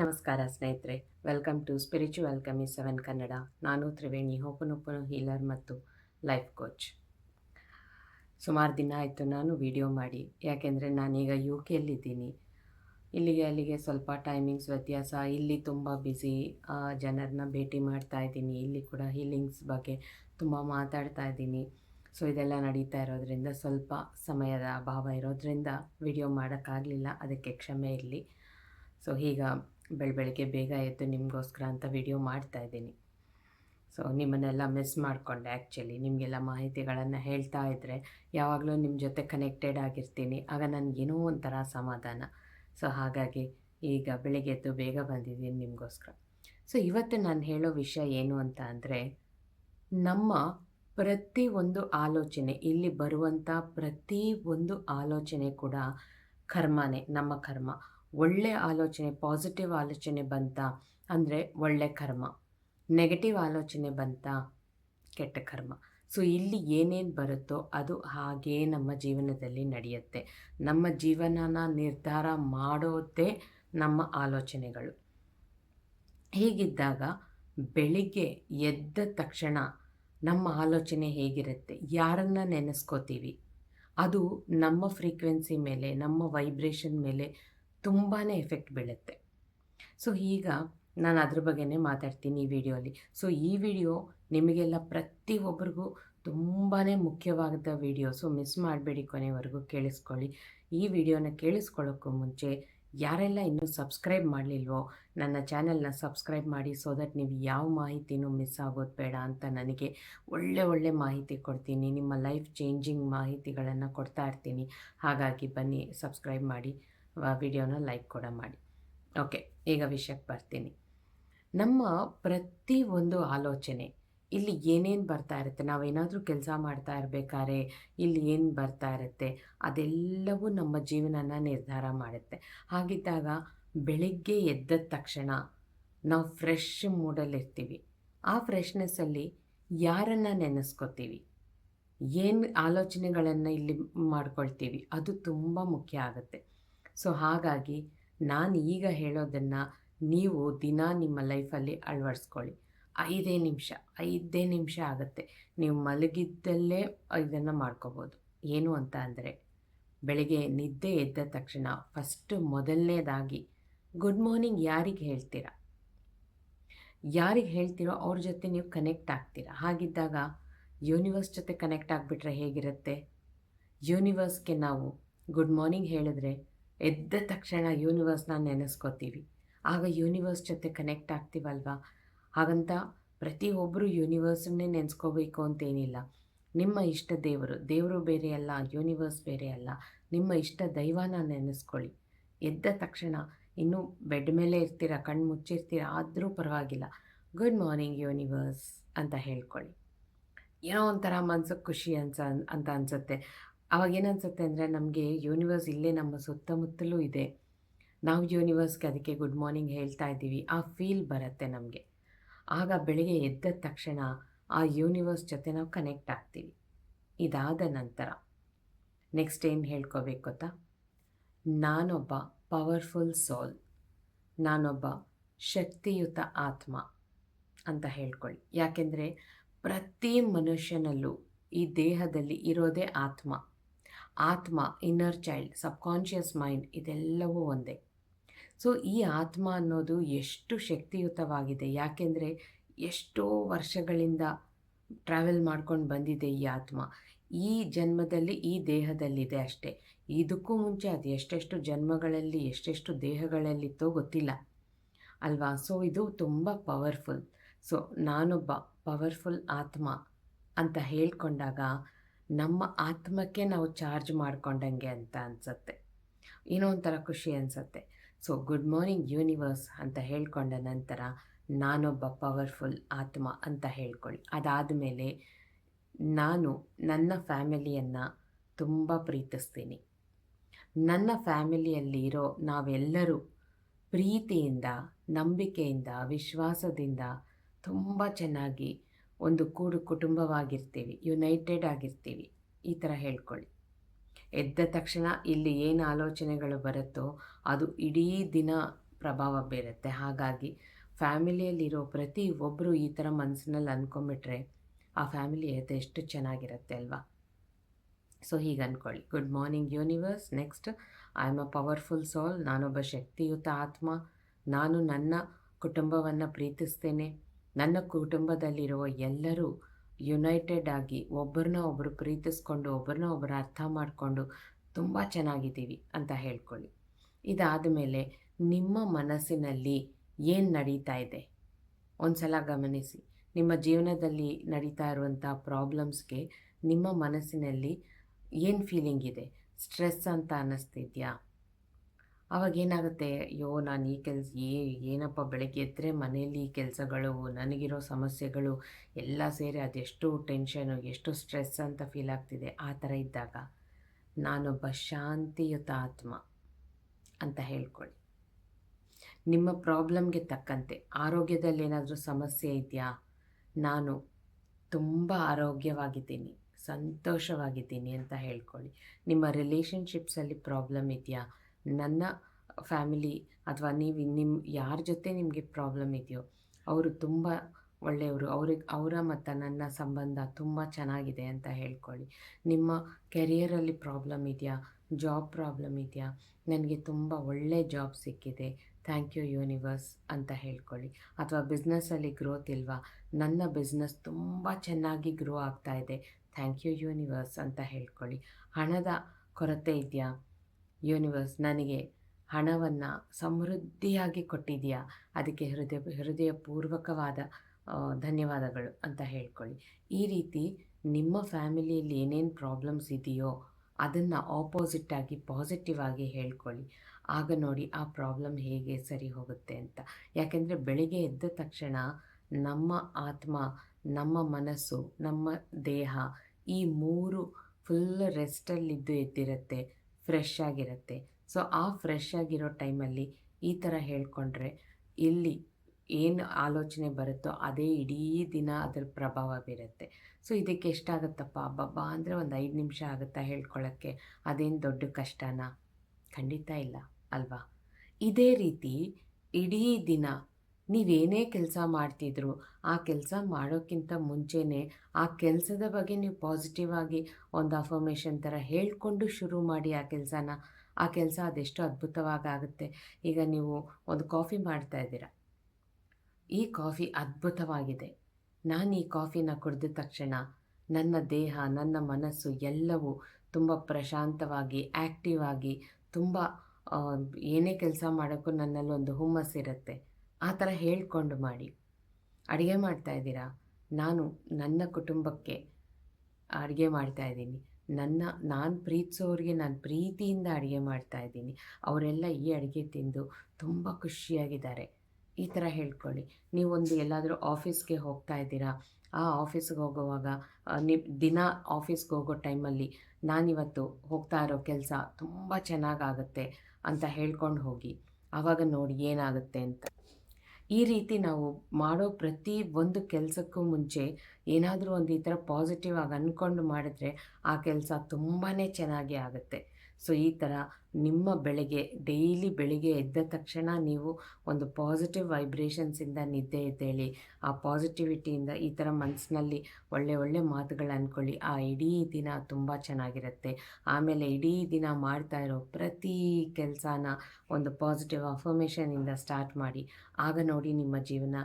ನಮಸ್ಕಾರ ಸ್ನೇಹಿತರೆ. Welcome to spiritual ಕಮಿ ಸೆವೆನ್ ಕನ್ನಡ ನಾನು ತ್ರಿವೇಣಿ ಹೋಪನೊಪ್ಪನು ಹೀಲರ್ ಮತ್ತು ಲೈಫ್ ಕೋಚ್ ಸುಮಾರು ದಿನ ಆಯಿತು ನಾನು ವಿಡಿಯೋ ಮಾಡಿ. ಯಾಕೆಂದರೆ ನಾನೀಗ ಯು ಕೆಯಲ್ಲಿದ್ದೀನಿ ಇಲ್ಲಿಗೆ ಅಲ್ಲಿಗೆ ಸ್ವಲ್ಪ ಟೈಮಿಂಗ್ಸ್ ವ್ಯತ್ಯಾಸ. ಇಲ್ಲಿ ತುಂಬ ಬ್ಯುಸಿ ಜನರನ್ನ ಭೇಟಿ ಮಾಡ್ತಾ ಇದ್ದೀನಿ. ಇಲ್ಲಿ ಕೂಡ ಹೀಲಿಂಗ್ಸ್ ಬಗ್ಗೆ ತುಂಬ ಮಾತಾಡ್ತಾ ಇದ್ದೀನಿ. ಸೊ ಇದೆಲ್ಲ ನಡೀತಾ ಇರೋದ್ರಿಂದ ಸ್ವಲ್ಪ ಸಮಯದ ಅಭಾವ ಇರೋದ್ರಿಂದ ವಿಡಿಯೋ ಮಾಡೋಕ್ಕಾಗಲಿಲ್ಲ. ಅದಕ್ಕೆ ಕ್ಷಮೆ ಇರಲಿ. ಸೊ ಈಗ ಬೆಳ ಬೆಳಗ್ಗೆ ಬೇಗ ಎದ್ದು ನಿಮಗೋಸ್ಕರ ಅಂತ ವಿಡಿಯೋ ಮಾಡ್ತಾ ಇದ್ದೀನಿ. ಸೊ, ನಿಮ್ಮನ್ನೆಲ್ಲ ಮಿಸ್ ಮಾಡಿಕೊಂಡೆ ಆ್ಯಕ್ಚುಲಿ ನಿಮಗೆಲ್ಲ ಮಾಹಿತಿಗಳನ್ನು ಹೇಳ್ತಾ ಇದ್ದರೆ ಯಾವಾಗಲೂ ನಿಮ್ಮ ಜೊತೆ ಕನೆಕ್ಟೆಡ್ ಆಗಿರ್ತೀನಿ. ಆಗ ನನಗೇನೋ ಒಂಥರ ಸಮಾಧಾನ. ಸೊ, ಹಾಗಾಗಿ ಈಗ ಬೆಳಿಗ್ಗೆ ಎದ್ದು ಬೇಗ ಬಂದಿದ್ದೀನಿ ನಿಮಗೋಸ್ಕರ. ಸೊ, ಇವತ್ತು ನಾನು ಹೇಳೋ ವಿಷಯ ಏನು ಅಂತ ಅಂದರೆ, ನಮ್ಮ ಪ್ರತಿ ಒಂದು ಆಲೋಚನೆ, ಇಲ್ಲಿ ಬರುವಂಥ ಪ್ರತಿ ಒಂದು ಆಲೋಚನೆ ಕೂಡ ಕರ್ಮನೇ, ನಮ್ಮ ಕರ್ಮ. ಒಳ್ಳೆ ಆಲೋಚನೆ ಪಾಸಿಟಿವ್ ಆಲೋಚನೆ ಬಂತ ಅಂದರೆ ಒಳ್ಳೆ ಕರ್ಮ. ನೆಗೆಟಿವ್ ಆಲೋಚನೆ ಬಂತ ಕೆಟ್ಟ ಕರ್ಮ. ಸೊ ಇಲ್ಲಿ ಏನೇನು ಬರುತ್ತೋ ಅದು ಹಾಗೇ ನಮ್ಮ ಜೀವನದಲ್ಲಿ ನಡೆಯುತ್ತೆ. ನಮ್ಮ ಜೀವನನ ನಿರ್ಧಾರ ಮಾಡೋದೇ ನಮ್ಮ ಆಲೋಚನೆಗಳು. ಹೀಗಿದ್ದಾಗ ಬೆಳಿಗ್ಗೆ ಎದ್ದ ತಕ್ಷಣ ನಮ್ಮ ಆಲೋಚನೆ ಹೇಗಿರುತ್ತೆ? ಯಾರನ್ನ ನೆನೆಸ್ಕೋತೀವಿ? ಅದು ನಮ್ಮ ಫ್ರೀಕ್ವೆನ್ಸಿ ಮೇಲೆ, ನಮ್ಮ ವೈಬ್ರೇಷನ್ ಮೇಲೆ ತುಂಬಾ ಎಫೆಕ್ಟ್ ಬೀಳುತ್ತೆ. ಸೊ, ಈಗ ನಾನು ಅದ್ರ ಬಗ್ಗೆನೇ ಮಾತಾಡ್ತೀನಿ ಈ ವಿಡಿಯೋಲಿ. ಸೊ, ಈ ವಿಡಿಯೋ ನಿಮಗೆಲ್ಲ ಪ್ರತಿಯೊಬ್ಬರಿಗೂ ತುಂಬಾ ಮುಖ್ಯವಾದ ವಿಡಿಯೋ. ಸೊ, ಮಿಸ್ ಮಾಡಬೇಡಿ ಕೊನೆವರೆಗೂ ಕೇಳಿಸ್ಕೊಳ್ಳಿ. ಈ ವಿಡಿಯೋನ ಕೇಳಿಸ್ಕೊಳ್ಳೋಕ್ಕೂ ಮುಂಚೆ ಯಾರೆಲ್ಲ ಇನ್ನೂ ಸಬ್ಸ್ಕ್ರೈಬ್ ಮಾಡಲಿಲ್ವೋ, ನನ್ನ ಚಾನೆಲ್ನ ಸಬ್ಸ್ಕ್ರೈಬ್ ಮಾಡಿ ಸೊ ದಟ್ ನೀವು ಯಾವ ಮಾಹಿತಿನೂ ಮಿಸ್ ಆಗೋದು ಬೇಡ ಅಂತ ನನಗೆ ಒಳ್ಳೆ ಒಳ್ಳೆ ಮಾಹಿತಿ ಕೊಡ್ತೀನಿ. ನಿಮ್ಮ ಲೈಫ್ ಚೇಂಜಿಂಗ್ ಮಾಹಿತಿಗಳನ್ನು ಕೊಡ್ತಾ ಇರ್ತೀನಿ. ಹಾಗಾಗಿ ಬನ್ನಿ, ಸಬ್ಸ್ಕ್ರೈಬ್ ಮಾಡಿ. ವಿಡಿಯೋನ ಲೈಕ್ ಕೂಡ ಮಾಡಿ. ಓಕೆ ಈಗ ವಿಷಯಕ್ಕೆ ಬರ್ತೀನಿ. ನಮ್ಮ ಪ್ರತಿ ಒಂದು ಆಲೋಚನೆ, ಇಲ್ಲಿ ಏನೇನು ಬರ್ತಾ ಇರುತ್ತೆ, ನಾವೇನಾದರೂ ಕೆಲಸ ಮಾಡ್ತಾ ಇರಬೇಕಾದ್ರೆ ಇಲ್ಲಿ ಏನು ಬರ್ತಾ ಇರುತ್ತೆ, ಅದೆಲ್ಲವೂ ನಮ್ಮ ಜೀವನನ ನಿರ್ಧಾರ ಮಾಡುತ್ತೆ. ಹಾಗಿದ್ದಾಗ ಬೆಳಿಗ್ಗೆ ಎದ್ದ ತಕ್ಷಣ ನಾವು ಫ್ರೆಶ್ ಮೂಡಲ್ಲಿರ್ತೀವಿ ಆ ಫ್ರೆಶ್ನೆಸ್ಸಲ್ಲಿ ಯಾರನ್ನು ನೆನೆಸ್ಕೋತೀವಿ? ಏನು ಆಲೋಚನೆಗಳನ್ನು ಇಲ್ಲಿ ಮಾಡ್ಕೊಳ್ತೀವಿ? ಅದು ತುಂಬ ಮುಖ್ಯ ಆಗುತ್ತೆ. ಸೊ ಹಾಗಾಗಿ ನಾನು ಈಗ ಹೇಳೋದನ್ನು ನೀವು ದಿನ ನಿಮ್ಮ ಲೈಫಲ್ಲಿ ಅಳವಡಿಸ್ಕೊಳ್ಳಿ. ಐದೇ ನಿಮಿಷ ಐದೇ ನಿಮಿಷ ಆಗುತ್ತೆ. ನೀವು ಮಲಗಿದ್ದಲ್ಲೇ ಇದನ್ನು ಮಾಡ್ಕೋಬೋದು. ಏನು ಅಂತ ಅಂದರೆ, ಬೆಳಗ್ಗೆ ನಿದ್ದೆ ಎದ್ದ ತಕ್ಷಣ ಫಸ್ಟು ಮೊದಲನೇದಾಗಿ ಗುಡ್ ಮಾರ್ನಿಂಗ್ ಯಾರಿಗೆ ಹೇಳ್ತೀರಾ? ಯಾರಿಗೆ ಹೇಳ್ತೀರೋ ಅವ್ರ ಜೊತೆ ನೀವು ಕನೆಕ್ಟ್ ಆಗ್ತೀರಾ? ಹಾಗಿದ್ದಾಗ ಯೂನಿವರ್ಸ್ ಜೊತೆ ಕನೆಕ್ಟ್ ಆಗಿಬಿಟ್ರೆ ಹೇಗಿರುತ್ತೆ? ಯೂನಿವರ್ಸ್ಗೆ ನಾವು ಗುಡ್ ಮಾರ್ನಿಂಗ್ ಹೇಳಿದ್ರೆ ಎದ್ದ ತಕ್ಷಣ ಯೂನಿವರ್ಸ್ನ ನೆನೆಸ್ಕೋತೀವಿ. ಆಗ ಯೂನಿವರ್ಸ್ ಜೊತೆ ಕನೆಕ್ಟ್ ಆಗ್ತೀವಲ್ವಾ? ಹಾಗಂತ ಪ್ರತಿಯೊಬ್ಬರು ಯೂನಿವರ್ಸನ್ನೇ ನೆನೆಸ್ಕೋಬೇಕು ಅಂತೇನಿಲ್ಲ. ನಿಮ್ಮ ಇಷ್ಟ ದೇವರು. ದೇವರು ಬೇರೆ ಅಲ್ಲ ಯೂನಿವರ್ಸ್ ಬೇರೆ ಅಲ್ಲ. ನಿಮ್ಮ ಇಷ್ಟ ದೈವನ ನೆನೆಸ್ಕೊಳ್ಳಿ. ಎದ್ದ ತಕ್ಷಣ ಇನ್ನೂ ಬೆಡ್ ಮೇಲೆ ಇರ್ತೀರ ಕಣ್ಣು ಮುಚ್ಚಿರ್ತೀರ, ಆದರೂ ಪರವಾಗಿಲ್ಲ. ಗುಡ್ ಮಾರ್ನಿಂಗ್ ಯೂನಿವರ್ಸ್ ಅಂತ ಹೇಳ್ಕೊಳ್ಳಿ. ಏನೋ ಒಂಥರ ಮನ್ಸಿಗೆ ಖುಷಿ ಅನ್ಸ, ಅಂತ ಅನಿಸುತ್ತೆ. ಅವಾಗ ಏನನ್ಸುತ್ತೆ ಅಂದರೆ ನಮಗೆ ಯೂನಿವರ್ಸ್ ಇಲ್ಲೇ ನಮ್ಮ ಸುತ್ತಮುತ್ತಲೂ ಇದೆ. ನಾವು ಯೂನಿವರ್ಸ್ಗೆ ಅದಕ್ಕೆ ಗುಡ್ ಮಾರ್ನಿಂಗ್ ಹೇಳ್ತಾ ಇದ್ದೀವಿ. ಆ ಫೀಲ್ ಬರುತ್ತೆ ನಮಗೆ. ಆಗ ಬೆಳಿಗ್ಗೆ ಎದ್ದ ತಕ್ಷಣ ಆ ಯೂನಿವರ್ಸ್ ಜೊತೆ ನಾವು ಕನೆಕ್ಟ್ ಆಗ್ತೀವಿ. ಇದಾದ ನಂತರ ನೆಕ್ಸ್ಟ್ ಏನು ಹೇಳ್ಕೋಬೇಕು ಗೊತ್ತಾ? ನಾನೊಬ್ಬ ಪವರ್ಫುಲ್ ಸೋಲ್ ನಾನೊಬ್ಬ ಶಕ್ತಿಯುತ ಆತ್ಮ ಅಂತ ಹೇಳ್ಕೊಳ್ಳಿ. ಯಾಕೆಂದರೆ ಪ್ರತಿ ಮನುಷ್ಯನಲ್ಲೂ ಈ ದೇಹದಲ್ಲಿ ಇರೋದೇ ಆತ್ಮ. ಆತ್ಮ ಇನ್ನರ್ ಚೈಲ್ಡ್ ಸಬ್ಕಾನ್ಷಿಯಸ್ ಮೈಂಡ್ ಇದೆಲ್ಲವೂ ಒಂದೇ. ಸೊ ಈ ಆತ್ಮ ಅನ್ನೋದು ಎಷ್ಟು ಶಕ್ತಿಯುತವಾಗಿದೆ? ಯಾಕೆಂದರೆ ಎಷ್ಟೋ ವರ್ಷಗಳಿಂದ ಟ್ರಾವೆಲ್ ಮಾಡ್ಕೊಂಡು ಬಂದಿದೆ ಈ ಆತ್ಮ. ಈ ಜನ್ಮದಲ್ಲಿ, ಈ ದೇಹದಲ್ಲಿದೆ ಅಷ್ಟೇ. ಇದಕ್ಕೂ ಮುಂಚೆ ಅದು ಎಷ್ಟೆಷ್ಟು ಜನ್ಮಗಳಲ್ಲಿ, ಎಷ್ಟೆಷ್ಟು ದೇಹಗಳಲ್ಲಿತ್ತೋ ಗೊತ್ತಿಲ್ಲ. ಅಲ್ವಾ? ಸೊ ಇದು ತುಂಬ ಪವರ್ಫುಲ್ ಸೊ ನಾನೊಬ್ಬ ಪವರ್ಫುಲ್ ಆತ್ಮ ಅಂತ ಹೇಳ್ಕೊಂಡಾಗ ನಮ್ಮ ಆತ್ಮಕ್ಕೆ ನಾವು ಚಾರ್ಜ್ ಮಾಡ್ಕೊಂಡಂಗೆ ಅಂತ ಅನಿಸುತ್ತೆ. ಏನೋ ಒಂಥರ ಖುಷಿ ಅನಿಸುತ್ತೆ. ಸೊ ಗುಡ್ ಮಾರ್ನಿಂಗ್ ಯೂನಿವರ್ಸ್ ಅಂತ ಹೇಳ್ಕೊಂಡ ನಂತರ ನಾನೊಬ್ಬ ಪವರ್ಫುಲ್ ಆತ್ಮ ಅಂತ ಹೇಳ್ಕೊಳ್ಳಿ. ಅದಾದಮೇಲೆ ನಾನು ನನ್ನ ಫ್ಯಾಮಿಲಿಯನ್ನು ತುಂಬ ಪ್ರೀತಿಸ್ತೀನಿ. ನನ್ನ ಫ್ಯಾಮಿಲಿಯಲ್ಲಿರೋ ನಾವೆಲ್ಲರೂ ಪ್ರೀತಿಯಿಂದ, ನಂಬಿಕೆಯಿಂದ, ವಿಶ್ವಾಸದಿಂದ ತುಂಬ ಚೆನ್ನಾಗಿ ಒಂದು ಕೂಡು ಕುಟುಂಬವಾಗಿರ್ತೀವಿ ಯುನೈಟೆಡ್ ಆಗಿರ್ತೀವಿ. ಈ ಥರ ಹೇಳ್ಕೊಳ್ಳಿ. ಎದ್ದ ತಕ್ಷಣ ಇಲ್ಲಿ ಏನು ಆಲೋಚನೆಗಳು ಬರುತ್ತೋ ಅದು ಇಡೀ ದಿನ ಪ್ರಭಾವ ಬೀರುತ್ತೆ. ಹಾಗಾಗಿ ಫ್ಯಾಮಿಲಿಯಲ್ಲಿರೋ ಪ್ರತಿ ಒಬ್ಬರು ಈ ಥರ ಮನಸ್ಸಿನಲ್ಲಿ ಅಂದ್ಕೊಂಬಿಟ್ರೆ ಆ ಫ್ಯಾಮಿಲಿ ಎಷ್ಟು ಚೆನ್ನಾಗಿರುತ್ತೆ ಅಲ್ವಾ? ಸೊ ಹೀಗೆ ಅಂದ್ಕೊಳ್ಳಿ good morning universe next I am a powerful soul ನಾನೊಬ್ಬ ಶಕ್ತಿಯುತ ಆತ್ಮ. ನಾನು ನನ್ನ ಕುಟುಂಬವನ್ನು ಪ್ರೀತಿಸ್ತೇನೆ. ನನ್ನ ಕುಟುಂಬದಲ್ಲಿರುವ ಎಲ್ಲರೂ ಯುನೈಟೆಡ್ ಆಗಿ ಒಬ್ಬರನ್ನ ಒಬ್ಬರು ಪ್ರೀತಿಸ್ಕೊಂಡು, ಒಬ್ಬರನ್ನ ಒಬ್ಬರು ಅರ್ಥ ಮಾಡಿಕೊಂಡು ತುಂಬ ಚೆನ್ನಾಗಿದ್ದೀವಿ ಅಂತ ಹೇಳ್ಕೊಳ್ಳಿ. ಇದಾದ ಮೇಲೆ ನಿಮ್ಮ ಮನಸ್ಸಿನಲ್ಲಿ ಏನು ನಡೀತಾ ಇದೆ? ಒಂದು ಸಲ ಗಮನಿಸಿ. ನಿಮ್ಮ ಜೀವನದಲ್ಲಿ ನಡೀತಾ ಇರುವಂಥ ಪ್ರಾಬ್ಲಮ್ಸ್ಗೆ ನಿಮ್ಮ ಮನಸ್ಸಿನಲ್ಲಿ ಏನು ಫೀಲಿಂಗ್ ಇದೆ? ಸ್ಟ್ರೆಸ್ ಅಂತ ಅನ್ನಿಸ್ತಿದ್ಯಾ ಅವಾಗ ಏನಾಗುತ್ತೆ, ಅಯ್ಯೋ, ನಾನು ಈ ಕೆಲಸ, ಏ, ಏನಪ್ಪ ಬೆಳಗ್ಗೆ ಎದ್ದರೆ ಮನೆಯಲ್ಲಿ ಈ ಕೆಲಸಗಳು, ನನಗಿರೋ ಸಮಸ್ಯೆಗಳು ಎಲ್ಲ ಸೇರಿ ಅದೆಷ್ಟು ಟೆನ್ಷನು, ಎಷ್ಟು ಸ್ಟ್ರೆಸ್ ಅಂತ ಫೀಲ್ ಆಗ್ತಿದೆ ಆ ಥರ ಇದ್ದಾಗ, ನಾನೊಬ್ಬ ಶಾಂತಿಯುತ ಆತ್ಮ ಅಂತ ಹೇಳ್ಕೊಳ್ಳಿ. ನಿಮ್ಮ ಪ್ರಾಬ್ಲಮ್ಗೆ ತಕ್ಕಂತೆ, ಆರೋಗ್ಯದಲ್ಲಿ ಏನಾದರೂ ಸಮಸ್ಯೆ ಇದೆಯಾ? ನಾನು ತುಂಬ ಆರೋಗ್ಯವಾಗಿದ್ದೀನಿ, ಸಂತೋಷವಾಗಿದ್ದೀನಿ ಅಂತ ಹೇಳ್ಕೊಳ್ಳಿ. ನಿಮ್ಮ ರಿಲೇಷನ್ಶಿಪ್ಸಲ್ಲಿ ಪ್ರಾಬ್ಲಮ್ ಇದೆಯಾ? ನನ್ನ ಫ್ಯಾಮಿಲಿ ಅಥವಾ ನೀವು ನಿಮ್ಮ ಯಾರ ಜೊತೆ ನಿಮಗೆ ಪ್ರಾಬ್ಲಮ್ ಇದೆಯೋ, ಅವರು ತುಂಬ ಒಳ್ಳೆಯವರು. ಅವ್ರಿಗೆ, ಅವರ ಮತ್ತು ನನ್ನ ಸಂಬಂಧ ತುಂಬ ಚೆನ್ನಾಗಿದೆ ಅಂತ ಹೇಳ್ಕೊಳ್ಳಿ. ನಿಮ್ಮ ಕೆರಿಯರಲ್ಲಿ ಪ್ರಾಬ್ಲಮ್ ಇದೆಯಾ? ಜಾಬ್ ಪ್ರಾಬ್ಲಮ್ ಇದೆಯಾ? ನನಗೆ ತುಂಬ ಒಳ್ಳೆ ಜಾಬ್ ಸಿಕ್ಕಿದೆ. ಥ್ಯಾಂಕ್ ಯು ಯೂನಿವರ್ಸ್ ಅಂತ ಹೇಳ್ಕೊಳ್ಳಿ. ಅಥವಾ ಬಿಸ್ನೆಸ್ಸಲ್ಲಿ ಗ್ರೋತ್ ಇಲ್ವಾ? ನನ್ನ ಬಿಸ್ನೆಸ್ ತುಂಬ ಚೆನ್ನಾಗಿ ಗ್ರೋ ಆಗ್ತಾ ಇದೆ. ಥ್ಯಾಂಕ್ ಯು ಯೂನಿವರ್ಸ್ ಅಂತ ಹೇಳ್ಕೊಳ್ಳಿ. ಹಣದ ಕೊರತೆ ಇದೆಯಾ? ಯೂನಿವರ್ಸ್, ನನಗೆ ಹಣವನ್ನು ಸಮೃದ್ಧಿಯಾಗಿ ಕೊಟ್ಟಿದೆಯಾ ಅದಕ್ಕೆ ಹೃದಯ, ಹೃದಯಪೂರ್ವಕವಾದ ಧನ್ಯವಾದಗಳು ಅಂತ ಹೇಳ್ಕೊಳ್ಳಿ. ಈ ರೀತಿ ನಿಮ್ಮ ಫ್ಯಾಮಿಲಿಯಲ್ಲಿ ಏನೇನು ಪ್ರಾಬ್ಲಮ್ಸ್ ಇದೆಯೋ, ಅದನ್ನು ಆಪೋಸಿಟ್ಟಾಗಿ ಪಾಸಿಟಿವ್ ಆಗಿ ಹೇಳ್ಕೊಳ್ಳಿ. ಆಗ ನೋಡಿ ಆ ಪ್ರಾಬ್ಲಮ್ ಹೇಗೆ ಸರಿ ಹೋಗುತ್ತೆ ಅಂತ. ಯಾಕೆಂದರೆ ಬೆಳಿಗ್ಗೆ ಎದ್ದ ತಕ್ಷಣ ನಮ್ಮ ಆತ್ಮ, ನಮ್ಮ ಮನಸ್ಸು, ನಮ್ಮ ದೇಹ ಈ ಮೂರು ಫುಲ್ ರೆಸ್ಟಲ್ಲಿದ್ದು ಎದ್ದಿರುತ್ತೆ. ಫ್ರೆಶ್ ಆಗಿರುತ್ತೆ. ಸೊ ಆ ಫ್ರೆಶ್ ಆಗಿರೋ ಟೈಮಲ್ಲಿ ಈ ಥರ ಹೇಳ್ಕೊಂಡ್ರೆ ಇಲ್ಲಿ ಏನು ಆಲೋಚನೆ ಬರುತ್ತೋ ಅದೇ ಇಡೀ ದಿನ ಅದರ ಪ್ರಭಾವ ಬೀರುತ್ತೆ. ಸೊ ಇದಕ್ಕೆ ಎಷ್ಟಾಗುತ್ತಪ್ಪ? ಅಬ್ಬಬ್ಬ, ಅಂದರೆ ಒಂದು ಐದು ನಿಮಿಷ ಆಗುತ್ತಾ ಹೇಳ್ಕೊಳ್ಳೋಕ್ಕೆ ಅದೇನು ದೊಡ್ಡ ಕಷ್ಟನಾ? ಖಂಡಿತ ಇಲ್ಲ, ಅಲ್ವಾ? ಇದೇ ರೀತಿ ಇಡೀ ದಿನ ನೀವೇನೇ ಕೆಲಸ ಮಾಡ್ತಿದ್ರು, ಆ ಕೆಲಸ ಮಾಡೋಕ್ಕಿಂತ ಮುಂಚೆನೇ ಆ ಕೆಲಸದ ಬಗ್ಗೆ ನೀವು ಪಾಸಿಟಿವ್ ಆಗಿ ಒಂದು ಅಫರ್ಮೇಷನ್ ಥರ ಹೇಳಿಕೊಂಡು ಶುರು ಮಾಡಿ ಆ ಕೆಲಸನ. ಆ ಕೆಲಸ ಅದೆಷ್ಟು ಅದ್ಭುತವಾಗಿ ಆಗುತ್ತೆ. ಈಗ ನೀವು ಒಂದು ಕಾಫಿ ಮಾಡ್ತಾ ಇದ್ದೀರಾ. ಈ ಕಾಫಿ ಅದ್ಭುತವಾಗಿದೆ. ನಾನು ಈ ಕಾಫಿನ ಕುಡಿದ ತಕ್ಷಣ ನನ್ನ ದೇಹ, ನನ್ನ ಮನಸ್ಸು ಎಲ್ಲವೂ ತುಂಬ ಪ್ರಶಾಂತವಾಗಿ ಆ್ಯಕ್ಟಿವ್ ಆಗಿ ತುಂಬ ಏನೇ ಕೆಲಸ ಮಾಡೋಕ್ಕೂ ನನ್ನಲ್ಲೊಂದು ಹುಮ್ಮಸ್ಸಿರುತ್ತೆ. ಆ ಥರ ಹೇಳಿಕೊಂಡು ಮಾಡಿ. ಅಡುಗೆ ಮಾಡ್ತಾಯಿದ್ದೀರಾ ನಾನು ನನ್ನ ಕುಟುಂಬಕ್ಕೆ ಅಡುಗೆ ಮಾಡ್ತಾಯಿದ್ದೀನಿ ನನ್ನ, ನಾನು ಪ್ರೀತಿಸೋರಿಗೆ ನಾನು ಪ್ರೀತಿಯಿಂದ ಅಡುಗೆ ಮಾಡ್ತಾಯಿದ್ದೀನಿ ಅವರೆಲ್ಲ ಈ ಅಡುಗೆ ತಿಂದು ತುಂಬ ಖುಷಿಯಾಗಿದ್ದಾರೆ. ಈ ಥರ ಹೇಳ್ಕೊಳ್ಳಿ. ನೀವೊಂದು ಎಲ್ಲಾದರೂ ಆಫೀಸ್ಗೆ ಹೋಗ್ತಾ ಇದ್ದೀರಾ? ಆ ಆಫೀಸ್ಗೆ ಹೋಗುವಾಗ ನಿ ದಿನ ಆಫೀಸ್ಗೆ ಹೋಗೋ ಟೈಮಲ್ಲಿ ನಾನಿವತ್ತು ಹೋಗ್ತಾ ಇರೋ ಕೆಲಸ ತುಂಬ ಚೆನ್ನಾಗಾಗುತ್ತೆ ಅಂತ ಹೇಳ್ಕೊಂಡು ಹೋಗಿ. ಆವಾಗ ನೋಡಿ ಏನಾಗುತ್ತೆ ಅಂತ. ಈ ರೀತಿ ನಾವು ಮಾಡೋ ಪ್ರತಿ ಒಂದು ಕೆಲಸಕ್ಕೂ ಮುಂಚೆ ಏನಾದರೂ ಒಂದು ಈ ಥರ ಪಾಸಿಟಿವ್ ಆಗಿ ಅಂದ್ಕೊಂಡು ಮಾಡಿದ್ರೆ ಆ ಕೆಲಸ ತುಂಬಾ ಚೆನ್ನಾಗಿ ಆಗುತ್ತೆ. ಸೊ, ಈ ಥರ ನಿಮ್ಮ ಬೆಳಗ್ಗೆ, ಡೈಲಿ ಬೆಳಗ್ಗೆ ಎದ್ದ ತಕ್ಷಣ ನೀವು ಒಂದು ಪಾಸಿಟಿವ್ ವೈಬ್ರೇಷನ್ಸಿಂದ ನಿದ್ದೆ ಎದ್ದೇಳಿ, ಆ ಪಾಸಿಟಿವಿಟಿಯಿಂದ ಈ ಥರ ಮನಸ್ಸಿನಲ್ಲಿ ಒಳ್ಳೆ ಒಳ್ಳೆ ಮಾತುಗಳು ಅಂದ್ಕೊಳ್ಳಿ ಆ ಇಡೀ ದಿನ ತುಂಬ ಚೆನ್ನಾಗಿರುತ್ತೆ. ಆಮೇಲೆ ಇಡೀ ದಿನ ಮಾಡ್ತಾ ಇರೋ ಪ್ರತಿ ಕೆಲಸನ ಒಂದು ಪಾಸಿಟಿವ್ ಅಫರ್ಮೇಷನಿಂದ ಸ್ಟಾರ್ಟ್ ಮಾಡಿ, ಆಗ ನೋಡಿ ನಿಮ್ಮ ಜೀವನ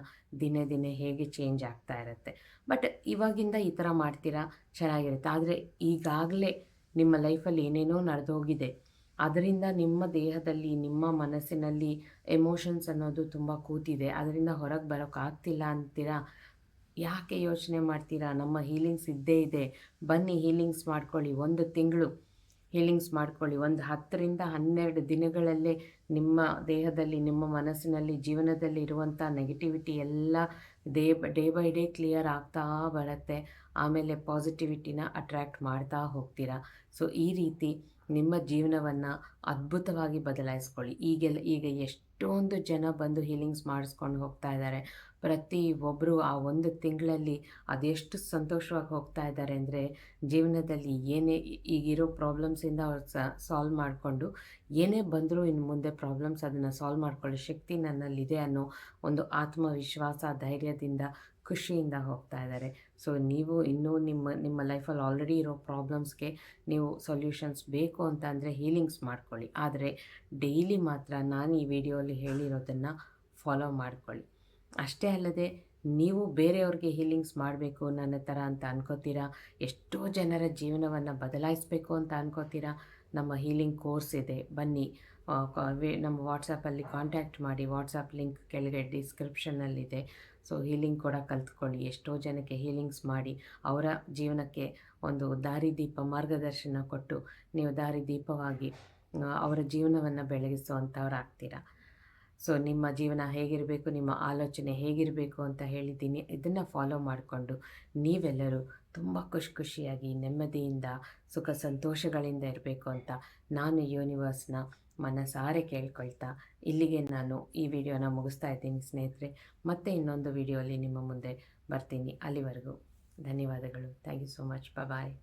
ದಿನೇ ದಿನೇ ಹೇಗೆ ಚೇಂಜ್ ಆಗ್ತಾ ಇರುತ್ತೆ. ಬಟ್ ಇವಾಗಿಂದ ಈ ಥರ ಮಾಡ್ತೀರಾ? ಚೆನ್ನಾಗಿರುತ್ತೆ. ಆದರೆ ಈಗಾಗಲೇ ನಿಮ್ಮ ಲೈಫಲ್ಲಿ ಏನೇನೋ ನಡೆದೋಗಿದೆ. ಅದರಿಂದ ನಿಮ್ಮ ದೇಹದಲ್ಲಿ, ನಿಮ್ಮ ಮನಸ್ಸಿನಲ್ಲಿ ಎಮೋಷನ್ಸ್ ಅನ್ನೋದು ತುಂಬ ಕೂತಿದೆ. ಅದರಿಂದ ಹೊರಗೆ ಬರೋಕ್ಕಾಗ್ತಿಲ್ಲ ಅಂತೀರಾ? ಯಾಕೆ ಯೋಚನೆ ಮಾಡ್ತೀರಾ? ನಮ್ಮ ಹೀಲಿಂಗ್ಸ್ ಇದ್ದೇ ಇದೆ. ಬನ್ನಿ ಹೀಲಿಂಗ್ಸ್ ಮಾಡ್ಕೊಳ್ಳಿ. ಒಂದು ತಿಂಗಳು ಹೀಲಿಂಗ್ಸ್ ಮಾಡ್ಕೊಳ್ಳಿ. ಒಂದು ಹತ್ತರಿಂದ ಹನ್ನೆರಡು ದಿನಗಳಲ್ಲೇ ನಿಮ್ಮ ದೇಹದಲ್ಲಿ, ನಿಮ್ಮ ಮನಸ್ಸಿನಲ್ಲಿ, ಜೀವನದಲ್ಲಿ ಇರುವಂಥ ನೆಗೆಟಿವಿಟಿ ಎಲ್ಲ day day by day clear ಆಗ್ತಾ ಬರುತ್ತೆ. ಆಮೇಲೆ ಪಾಸಿಟಿವಿಟಿನ ಅಟ್ರ್ಯಾಕ್ಟ್ ಮಾಡ್ತಾ ಹೋಗ್ತೀರಾ? ಸೊ ಈ ರೀತಿ ನಿಮ್ಮ ಜೀವನವನ್ನು ಅದ್ಭುತವಾಗಿ ಬದಲಾಯಿಸ್ಕೊಳ್ಳಿ. ಈಗೆಲ್ಲ, ಈಗ ಎಷ್ಟೊಂದು ಜನ ಬಂದು ಹೀಲಿಂಗ್ಸ್ ಮಾಡಿಸ್ಕೊಂಡು ಹೋಗ್ತಾ ಇದ್ದಾರೆ. ಪ್ರತಿ ಒಬ್ಬರು ಆ ಒಂದು ತಿಂಗಳಲ್ಲಿ ಅದೆಷ್ಟು ಸಂತೋಷವಾಗಿ ಹೋಗ್ತಾ ಇದ್ದಾರೆ ಅಂದರೆ ಜೀವನದಲ್ಲಿ ಏನೇ ಈಗಿರೋ ಪ್ರಾಬ್ಲಮ್ಸಿಂದ ಅವ್ರು ಸಾಲ್ವ್ ಮಾಡಿಕೊಂಡು ಏನೇ ಬಂದರೂ ಇನ್ನು ಮುಂದೆ ಪ್ರಾಬ್ಲಮ್ಸ್ ಅದನ್ನು ಸಾಲ್ವ್ ಮಾಡ್ಕೊಳ್ಳೋ ಶಕ್ತಿ ನನ್ನಲ್ಲಿದೆ ಅನ್ನೋ ಒಂದು ಆತ್ಮವಿಶ್ವಾಸ, ಧೈರ್ಯದಿಂದ ಖುಷಿಯಿಂದ ಹೋಗ್ತಾ ಇದ್ದಾರೆ. ಸೊ, ನೀವು ಇನ್ನೂ ನಿಮ್ಮ ನಿಮ್ಮ ಲೈಫಲ್ಲಿ ಆಲ್ರೆಡಿ ಇರೋ ಪ್ರಾಬ್ಲಮ್ಸ್ಗೆ ನೀವು ಸೊಲ್ಯೂಷನ್ಸ್ ಬೇಕು ಅಂತ ಅಂದರೆ ಹೀಲಿಂಗ್ಸ್ ಮಾಡ್ಕೊಳ್ಳಿ. ಆದರೆ ಡೈಲಿ ಮಾತ್ರ ನಾನು ಈ ವಿಡಿಯೋಲಿ ಹೇಳಿರೋದನ್ನು ಫಾಲೋ ಮಾಡ್ಕೊಳ್ಳಿ. ಅಷ್ಟೇ ಅಲ್ಲದೆ ನೀವು ಬೇರೆಯವ್ರಿಗೆ ಹೀಲಿಂಗ್ಸ್ ಮಾಡಬೇಕು ನನ್ನ ಥರ ಅಂತ ಅನ್ಕೋತೀರಾ? ಎಷ್ಟೋ ಜನರ ಜೀವನವನ್ನು ಬದಲಾಯಿಸಬೇಕು ಅಂತ ಅನ್ಕೋತೀರಾ? ನಮ್ಮ ಹೀಲಿಂಗ್ ಕೋರ್ಸ್ ಇದೆ. ಬನ್ನಿ ನಮ್ಮ ವಾಟ್ಸಪ್ಪಲ್ಲಿ ಕಾಂಟ್ಯಾಕ್ಟ್ ಮಾಡಿ. ವಾಟ್ಸಪ್ ಲಿಂಕ್ ಕೆಳಗೆ ಡಿಸ್ಕ್ರಿಪ್ಷನ್ನಲ್ಲಿದೆ ಸೊ ಹೀಲಿಂಗ್ ಕೂಡ ಕಲ್ತ್ಕೊಳ್ಳಿ. ಎಷ್ಟೋ ಜನಕ್ಕೆ ಹೀಲಿಂಗ್ಸ್ ಮಾಡಿ. ಅವರ ಜೀವನಕ್ಕೆ ಒಂದು ದಾರಿದೀಪ, ಮಾರ್ಗದರ್ಶನ ಕೊಟ್ಟು ನೀವು ದಾರಿದೀಪವಾಗಿ ಅವರ ಜೀವನವನ್ನು ಆಗ್ತೀರಾ ಸೊ ನಿಮ್ಮ ಜೀವನ ಹೇಗಿರಬೇಕು, ನಿಮ್ಮ ಆಲೋಚನೆ ಹೇಗಿರಬೇಕು ಅಂತ ಹೇಳಿದ್ದೀನಿ. ಇದನ್ನು ಫಾಲೋ ಮಾಡಿಕೊಂಡು ನೀವೆಲ್ಲರೂ ತುಂಬ ಖುಷಿ ಖುಷಿಯಾಗಿ, ನೆಮ್ಮದಿಯಿಂದ, ಸುಖ ಸಂತೋಷಗಳಿಂದ ಇರಬೇಕು ಅಂತ ನಾನು ಯೂನಿವರ್ಸ್ನ ಮನಸಾರೆ ಕೇಳ್ಕೊಳ್ತಾ ಇಲ್ಲಿಗೆ ನಾನು ಈ ವಿಡಿಯೋನ ಮುಗಿಸ್ತಾ ಇದ್ದೀನಿ ಸ್ನೇಹಿತರೆ. ಮತ್ತೆ ಇನ್ನೊಂದು ವಿಡಿಯೋಲಿ ನಿಮ್ಮ ಮುಂದೆ ಬರ್ತೀನಿ. ಅಲ್ಲಿವರೆಗೂ ಧನ್ಯವಾದಗಳು. Thank you so much bye